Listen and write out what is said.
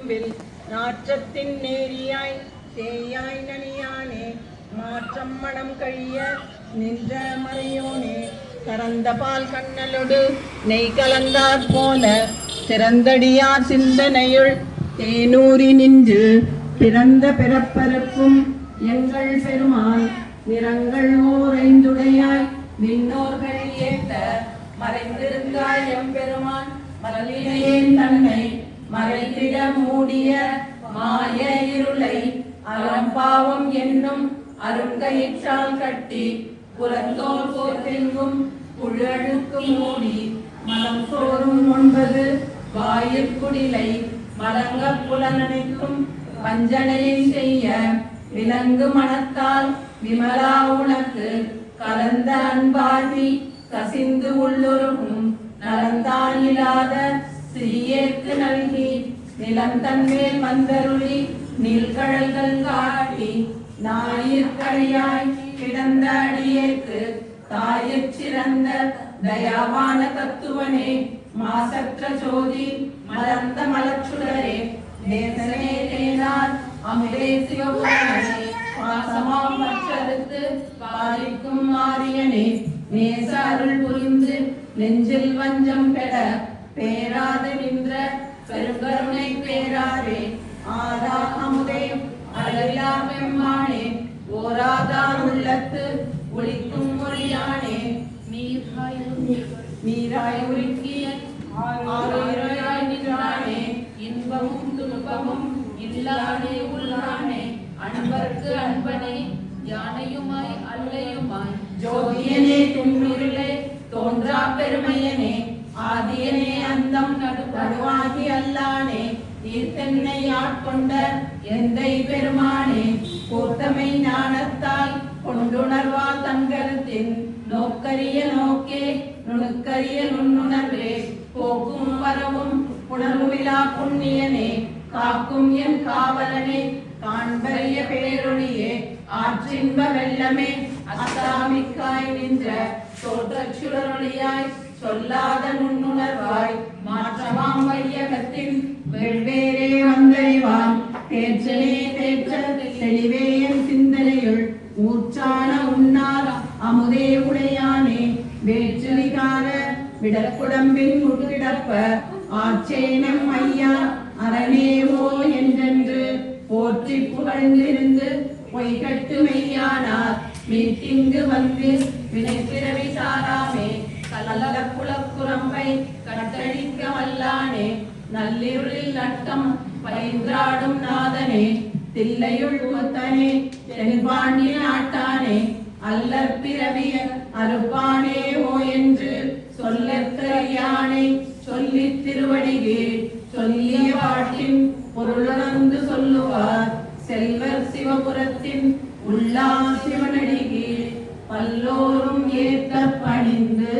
தும்பில் நாற்றத்தின் நேரியாய் தேயாய் நனியானே மாற்றம் மனம் கழிய நின்ற மறையோனே கறந்த பால் கண்ணலொடு நெய் கலந்தாற் போல திறந்தடியார் சிந்தனையுள் தேனூரி நின்று பிறந்த பிறப்பரப்பும் எங்கள் பெருமான் நிறங்கள் ஓரைந்துடையாய் விண்ணோர்கள் ஏத்த மறைந்திருந்தாய் எம்பெருமான் மரலினையே தன்னை மறைத்திட மூடிய மாய இருளை அறம்பாவம் என்னும் அருங்கயிற்றால் கட்டி புறத்தோல் போர்த்தெங்கும் புழழுக்கு மூடி மலம் சோறும் ஒன்பது வாயிற்குடிலை மலங்க புலனனைக்கும் வஞ்சனையை செய்ய விலங்கு மனத்தால் விமலா உனக்கு கலந்த அன்பார்வி கசிந்து உள்ளொருகும் நலந்தான் இல்லாத சிறியேற்கு நல்கி நிலம் தன்மேல் மந்தருளி நீள்கழல்கள் காட்டி நாயிற்கரையாய் கிடந்த அடியேற்கு தாயிற் சிறந்த தயாவான தத்துவனே மாசற்ற ஜோதி மலர்ந்த மலச்சுடரே தேசனே தேனார் அமிரே சிவபுரனே பாசமாம் மற்றறுத்து பாலிக்கும் மாரியனே நேச அருள் புரிந்து நெஞ்சில் வஞ்சம் பெற பேராது நின்ற பெருங்கருணை பேராரே. ஆதா அமுதையும் அழகிலா பெம்மானே ஓராதார் உள்ளத்து ஒளிக்கும் மொழியானே. நீராய் உருக்கிய ஆரோராய் நின்றானே. இன்பமும் துன்பமும் இல்லானே உள்ளானே. அன்பர்க்கு அன்பனே யானையுமாய் அல்லையுமாய். ஜோதியனே துன்மிருளே தருவாகி அல்லானே ஈர்த்தென்னை ஆட்கொண்ட எந்தை பெருமானே கூத்தமை ஞானத்தால் கொண்டுணர்வா தங்கருத்தின் நோக்கரிய நோக்கே நுணுக்கரிய நுண்ணுணர்வே போக்கும் வரவும் உணர்வுவிழா புண்ணியனே காக்கும் என் காவலனே காண்பரிய பேரொழியே ஆற்றின்ப வெள்ளமே அசாமிக்காய் நின்ற தோற்றச் சுடரொளியாய் சொல்லாத நுண்ணுணர்வாய் மாற்றமாம் வையகத்தில் வெவ்வேறே வந்தறிவான் தேற்றனே தேற்ற தெளிவேயன் சிந்தனையுள் ஊற்றான உன்னார் அமுதே உடையானே. வேற்றுவிகார விடற்குடம்பின் உட்கிடப்ப ஆச்சேனம் ஐயா அரணேவோ என்றென்று போற்றி புகழ்ந்திருந்து பொய்கட்டு மெய்யானார். மீட்டிங்கு வந்து வினைப்பிறவி சாரா நல்லிருளில் நட்டம் பயின்றாடும் நாதனே தில்லையுள் முத்தனே தென்பாண்டி நாட்டானே அல்லற் பிறவிய அறுப்பானே ஓ என்று சொல்லற்கரியானை சொல்லி திருவடிகே சொல்லிய பாட்டின் பொருளுணர்ந்து சொல்லுவார் செல்வர் சிவபுரத்தின் உள்ளா சிவனடிகே பல்லோரும் ஏத்த பணிந்து